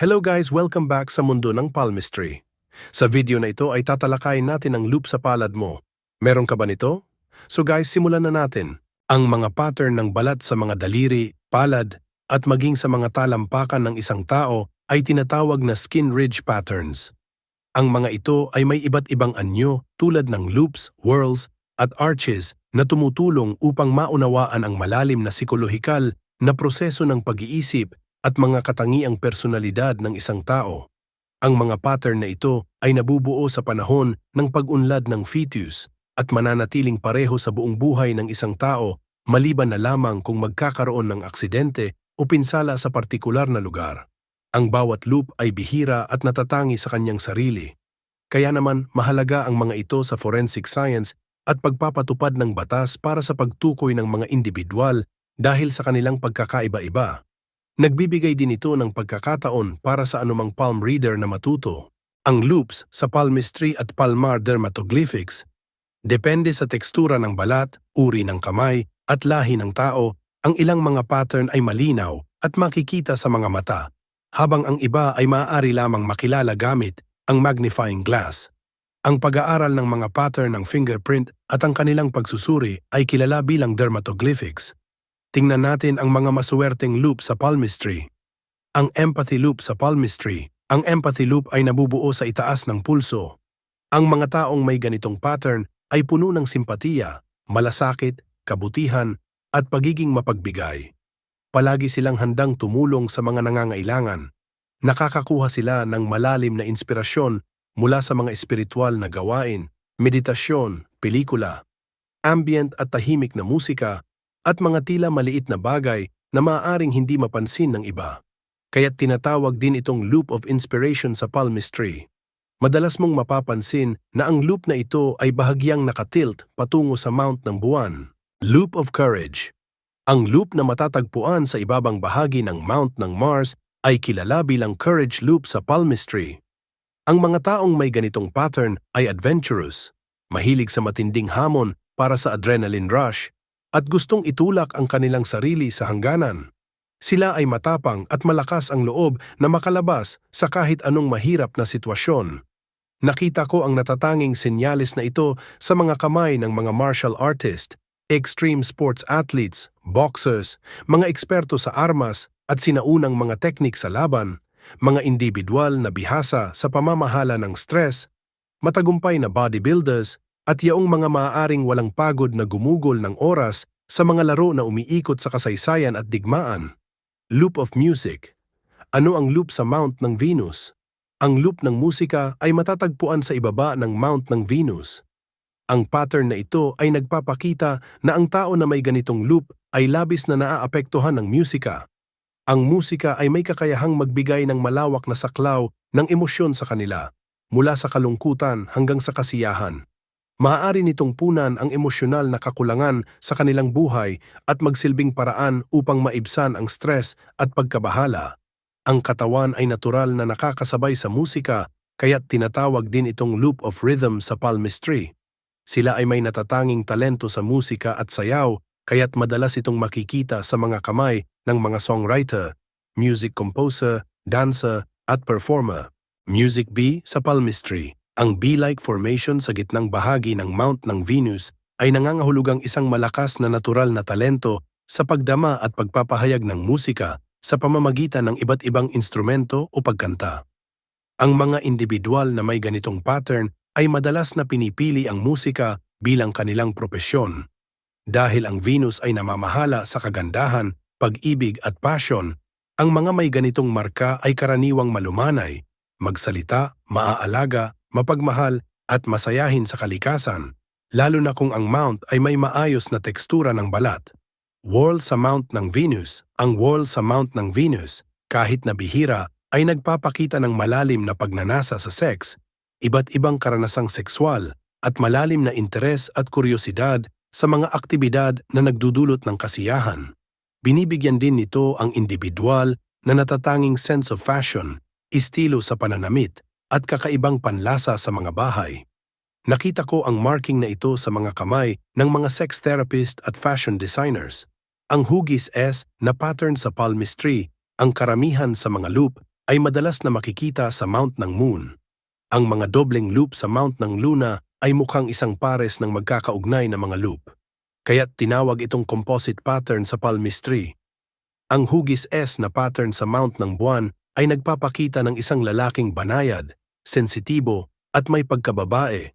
Hello guys, welcome back sa mundo ng palmistry. Sa video na ito ay tatalakayin natin ang loop sa palad mo. Meron ka ba nito? So guys, simulan na natin. Ang mga pattern ng balat sa mga daliri, palad, at maging sa mga talampakan ng isang tao ay tinatawag na skin ridge patterns. Ang mga ito ay may iba't ibang anyo tulad ng loops, whirls, at arches na tumutulong upang maunawaan ang malalim na psikolohikal na proseso ng pag-iisip at mga katangiang personalidad ng isang tao. Ang mga pattern na ito ay nabubuo sa panahon ng pag-unlad ng fetus at mananatiling pareho sa buong buhay ng isang tao maliban na lamang kung magkakaroon ng aksidente o pinsala sa partikular na lugar. Ang bawat loop ay bihira at natatangi sa kanyang sarili. Kaya naman mahalaga ang mga ito sa forensic science at pagpapatupad ng batas para sa pagtukoy ng mga individual dahil sa kanilang pagkakaiba-iba. Nagbibigay din ito ng pagkakataon para sa anumang palm reader na matuto. Ang loops sa palmistry at palmar dermatoglyphics depende sa tekstura ng balat, uri ng kamay, at lahi ng tao, ang ilang mga pattern ay malinaw at makikita sa mga mata, habang ang iba ay maaari lamang makilala gamit ang magnifying glass. Ang pag-aaral ng mga pattern ng fingerprint at ang kanilang pagsusuri ay kilala bilang dermatoglyphics. Tingnan natin ang mga masuwerteng loop sa palmistry. Ang empathy loop sa palmistry. Ang empathy loop ay nabubuo sa itaas ng pulso. Ang mga taong may ganitong pattern ay puno ng simpatiya, malasakit, kabutihan, at pagiging mapagbigay. Palagi silang handang tumulong sa mga nangangailangan. Nakakakuha sila ng malalim na inspirasyon mula sa mga espiritual na gawain, meditasyon, pelikula, ambient at tahimik na musika, at mga tila maliit na bagay na maaaring hindi mapansin ng iba. Kaya't tinatawag din itong loop of inspiration sa palmistry. Madalas mong mapapansin na ang loop na ito ay bahagyang nakatilt patungo sa mount ng buwan. Loop of Courage Ang loop na matatagpuan sa ibabang bahagi ng mount ng Mars ay kilala bilang Courage Loop sa palmistry. Ang mga taong may ganitong pattern ay adventurous, mahilig sa matinding hamon para sa adrenaline rush, at gustong itulak ang kanilang sarili sa hangganan. Sila ay matapang at malakas ang loob na makalabas sa kahit anong mahirap na sitwasyon. Nakita ko ang natatanging senyales na ito sa mga kamay ng mga martial artist, extreme sports athletes, boxers, mga eksperto sa armas at sinaunang mga teknik sa laban, mga individual na bihasa sa pamamahala ng stress, matagumpay na bodybuilders, at yaong mga maaaring walang pagod na gumugol ng oras sa mga laro na umiikot sa kasaysayan at digmaan. Loop of Music Ano ang loop sa Mount ng Venus? Ang loop ng musika ay matatagpuan sa ibaba ng Mount ng Venus. Ang pattern na ito ay nagpapakita na ang tao na may ganitong loop ay labis na naaapektuhan ng musika. Ang musika ay may kakayahang magbigay ng malawak na saklaw ng emosyon sa kanila, mula sa kalungkutan hanggang sa kasiyahan. Maaari nitong punan ang emosyonal na kakulangan sa kanilang buhay at magsilbing paraan upang maibsan ang stress at pagkabahala. Ang katawan ay natural na nakakasabay sa musika kaya't tinatawag din itong loop of rhythm sa palmistry. Sila ay may natatanging talento sa musika at sayaw kaya't madalas itong makikita sa mga kamay ng mga songwriter, music composer, dancer at performer. Music B sa palmistry. Ang B-like formation sa gitnang bahagi ng Mount ng Venus ay nangangahulugang isang malakas na natural na talento sa pagdama at pagpapahayag ng musika sa pamamagitan ng iba't ibang instrumento o pagkanta. Ang mga individual na may ganitong pattern ay madalas na pinipili ang musika bilang kanilang propesyon. Dahil ang Venus ay namamahala sa kagandahan, pag-ibig at passion, ang mga may ganitong marka ay karaniwang malumanay, magsalita, maaalaga, mapagmahal at masayahin sa kalikasan, lalo na kung ang mount ay may maayos na tekstura ng balat. Wall sa mount ng Venus Ang wall sa mount ng Venus, kahit na bihira, ay nagpapakita ng malalim na pagnanasa sa sex, iba't ibang karanasang sexual, at malalim na interes at kuryosidad sa mga aktibidad na nagdudulot ng kasiyahan. Binibigyan din nito ang individual na natatanging sense of fashion, estilo sa pananamit, at kakaibang panlasa sa mga bahay. Nakita ko ang marking na ito sa mga kamay ng mga sex therapist at fashion designers. Ang hugis S na pattern sa palmistry, ang karamihan sa mga loop ay madalas na makikita sa mount ng moon. Ang mga dobleng loop sa mount ng luna ay mukhang isang pares ng magkakaugnay na mga loop. Kaya't tinawag itong composite pattern sa palmistry. Ang hugis S na pattern sa mount ng buwan ay nagpapakita ng isang lalaking banayad, sensitibo at may pagkababae.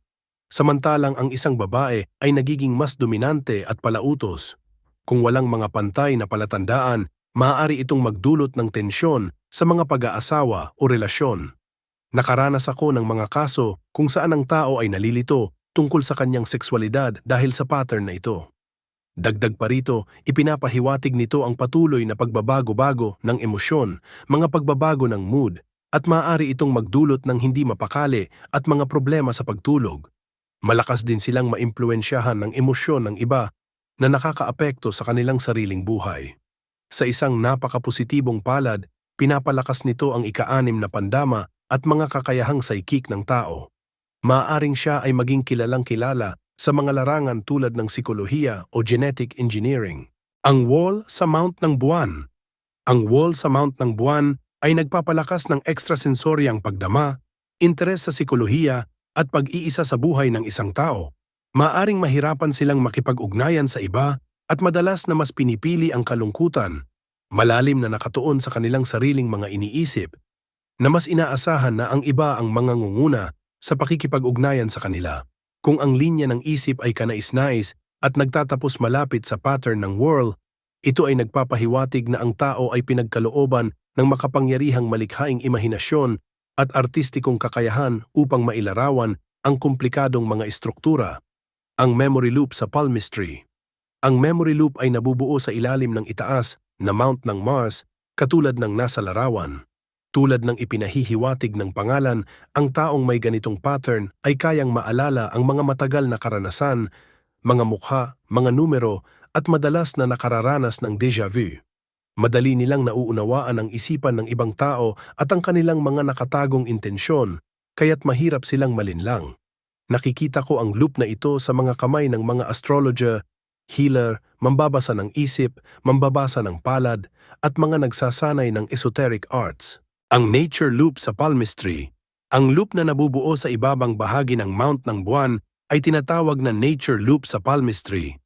Samantalang ang isang babae ay nagiging mas dominante at palautos. Kung walang mga pantay na palatandaan, maaari itong magdulot ng tensyon sa mga pag-aasawa o relasyon. Nakaranas ako ng mga kaso kung saan ang tao ay nalilito tungkol sa kanyang sexualidad dahil sa pattern na ito. Dagdag pa rito, ipinapahiwatig nito ang patuloy na pagbabago-bago ng emosyon, mga pagbabago ng mood, at maaari itong magdulot ng hindi mapakali at mga problema sa pagtulog. Malakas din silang maimpluensyahan ng emosyon ng iba na nakakaapekto sa kanilang sariling buhay. Sa isang napakapositibong palad, pinapalakas nito ang ikaanim na pandama at mga kakayahang saikik ng tao. Maaring siya ay maging kilalang kilala sa mga larangan tulad ng psikolohiya o genetic engineering. Ang wall sa mount ng buwan. Ang wall sa mount ng buwan ay nagpapalakas ng extrasensoryang pagdama, interes sa psikolohiya at pag-iisa sa buhay ng isang tao. Maaring mahirapan silang makipag-ugnayan sa iba at madalas na mas pinipili ang kalungkutan, malalim na nakatuon sa kanilang sariling mga iniisip, na mas inaasahan na ang iba ang mga ngunguna sa pakikipag-ugnayan sa kanila. Kung ang linya ng isip ay kanais-nais at nagtatapos malapit sa pattern ng whirl, ito ay nagpapahiwatig na ang tao ay pinagkalooban ng makapangyarihang malikhaing imahinasyon at artistikong kakayahan upang mailarawan ang komplikadong mga estruktura. Ang memory loop sa palmistry. Ang memory loop ay nabubuo sa ilalim ng itaas na mount ng Mars katulad ng nasa larawan. Tulad ng ipinahihiwatig ng pangalan, ang taong may ganitong pattern ay kayang maalala ang mga matagal na karanasan, mga mukha, mga numero, at madalas na nakararanas ng déjà vu. Madali nilang nauunawaan ang isipan ng ibang tao at ang kanilang mga nakatagong intensyon, kaya't mahirap silang malinlang. Nakikita ko ang loop na ito sa mga kamay ng mga astrologer, healer, mambabasa ng isip, mambabasa ng palad, at mga nagsasanay ng esoteric arts. Ang nature loop sa palmistry, ang loop na nabubuo sa ibabang bahagi ng mount ng buwan ay tinatawag na nature loop sa palmistry.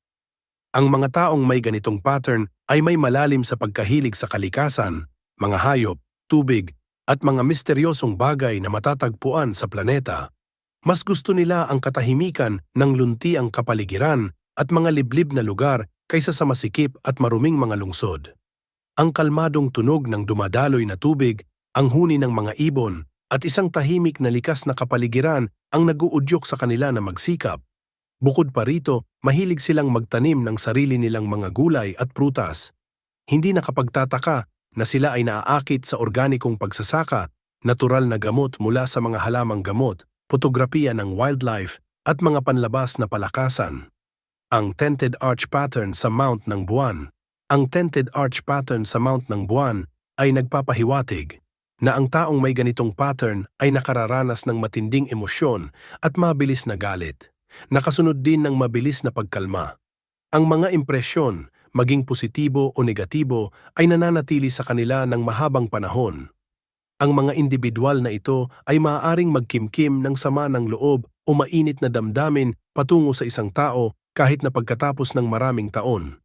Ang mga taong may ganitong pattern ay may malalim sa pagkahilig sa kalikasan, mga hayop, tubig, at mga misteryosong bagay na matatagpuan sa planeta. Mas gusto nila ang katahimikan ng lunti ang kapaligiran at mga liblib na lugar kaysa sa masikip at maruming mga lungsod. Ang kalmadong tunog ng dumadaloy na tubig, ang huni ng mga ibon, at isang tahimik na likas na kapaligiran ang naguudyok sa kanila na magsikap. Bukod pa rito, mahilig silang magtanim ng sarili nilang mga gulay at prutas. Hindi nakapagtataka na sila ay naaakit sa organikong pagsasaka, natural na gamot mula sa mga halamang gamot, fotografiya ng wildlife, at mga panlabas na palakasan. Ang tented arch pattern sa mount ng buwan. Ang tented arch pattern sa mount ng buwan ay nagpapahiwatig na ang taong may ganitong pattern ay nakararanas ng matinding emosyon at mabilis na galit nakasunod din ng mabilis na pagkalma. Ang mga impresyon, maging positibo o negatibo, ay nananatili sa kanila ng mahabang panahon. Ang mga individual na ito ay maaaring magkimkim ng sama ng loob o mainit na damdamin patungo sa isang tao kahit na pagkatapos ng maraming taon.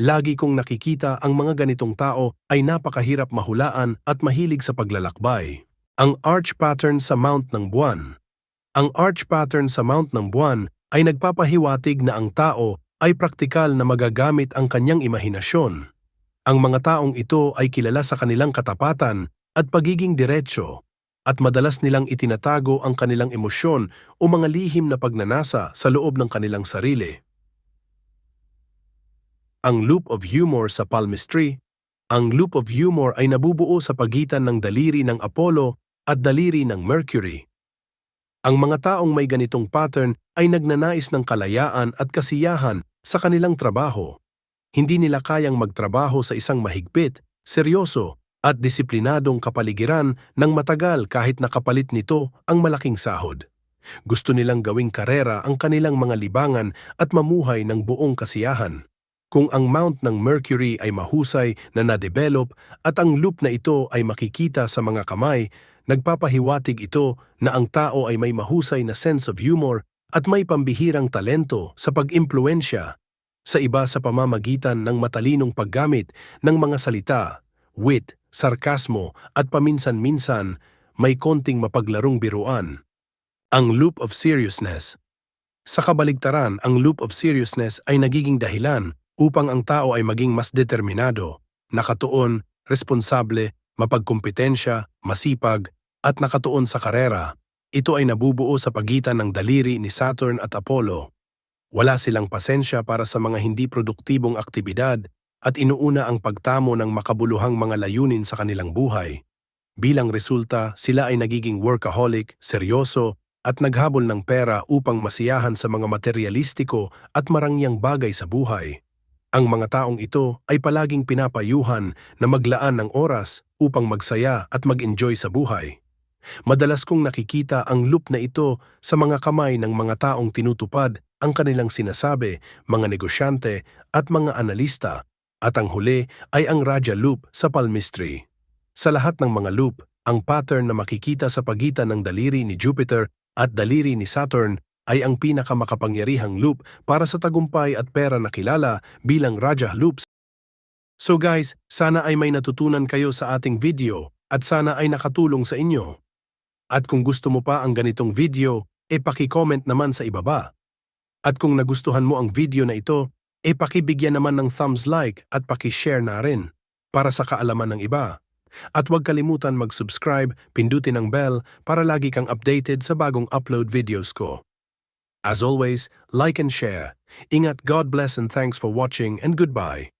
Lagi kong nakikita ang mga ganitong tao ay napakahirap mahulaan at mahilig sa paglalakbay. Ang arch pattern sa mount ng buwan. Ang arch pattern sa mount ng buwan ay nagpapahiwatig na ang tao ay praktikal na magagamit ang kanyang imahinasyon. Ang mga taong ito ay kilala sa kanilang katapatan at pagiging diretsyo, at madalas nilang itinatago ang kanilang emosyon o mga lihim na pagnanasa sa loob ng kanilang sarili. Ang loop of humor sa palmistry Ang loop of humor ay nabubuo sa pagitan ng daliri ng Apollo at daliri ng Mercury. Ang mga taong may ganitong pattern ay nagnanais ng kalayaan at kasiyahan sa kanilang trabaho. Hindi nila kayang magtrabaho sa isang mahigpit, seryoso, at disiplinadong kapaligiran ng matagal kahit nakapalit nito ang malaking sahod. Gusto nilang gawing karera ang kanilang mga libangan at mamuhay ng buong kasiyahan. Kung ang mount ng Mercury ay mahusay na na-develop at ang loop na ito ay makikita sa mga kamay, nagpapahiwatig ito na ang tao ay may mahusay na sense of humor at may pambihirang talento sa pag-impluensya sa iba sa pamamagitan ng matalinong paggamit ng mga salita, wit, sarkasmo at paminsan-minsan may konting mapaglarong biruan. Ang loop of seriousness Sa kabaligtaran, ang loop of seriousness ay nagiging dahilan upang ang tao ay maging mas determinado, nakatuon, responsable, mapagkumpetensya, masipag, at nakatuon sa karera. Ito ay nabubuo sa pagitan ng daliri ni Saturn at Apollo. Wala silang pasensya para sa mga hindi produktibong aktibidad at inuuna ang pagtamo ng makabuluhang mga layunin sa kanilang buhay. Bilang resulta, sila ay nagiging workaholic, seryoso, at naghabol ng pera upang masiyahan sa mga materialistiko at marangyang bagay sa buhay. Ang mga taong ito ay palaging pinapayuhan na maglaan ng oras upang magsaya at mag-enjoy sa buhay. Madalas kong nakikita ang loop na ito sa mga kamay ng mga taong tinutupad ang kanilang sinasabi, mga negosyante at mga analista, at ang huli ay ang Raja Loop sa palmistry. Sa lahat ng mga loop, ang pattern na makikita sa pagitan ng daliri ni Jupiter at daliri ni Saturn ay ang pinakamakapangyarihang loop para sa tagumpay at pera na kilala bilang Raja Loops. So guys, sana ay may natutunan kayo sa ating video at sana ay nakatulong sa inyo. At kung gusto mo pa ang ganitong video, e paki-comment naman sa ibaba. At kung nagustuhan mo ang video na ito, e pakibigyan naman ng thumbs like at paki-share na rin para sa kaalaman ng iba. At huwag kalimutan mag-subscribe, pindutin ang bell para lagi kang updated sa bagong upload videos ko. As always, like and share. Ingat God bless and thanks for watching and goodbye.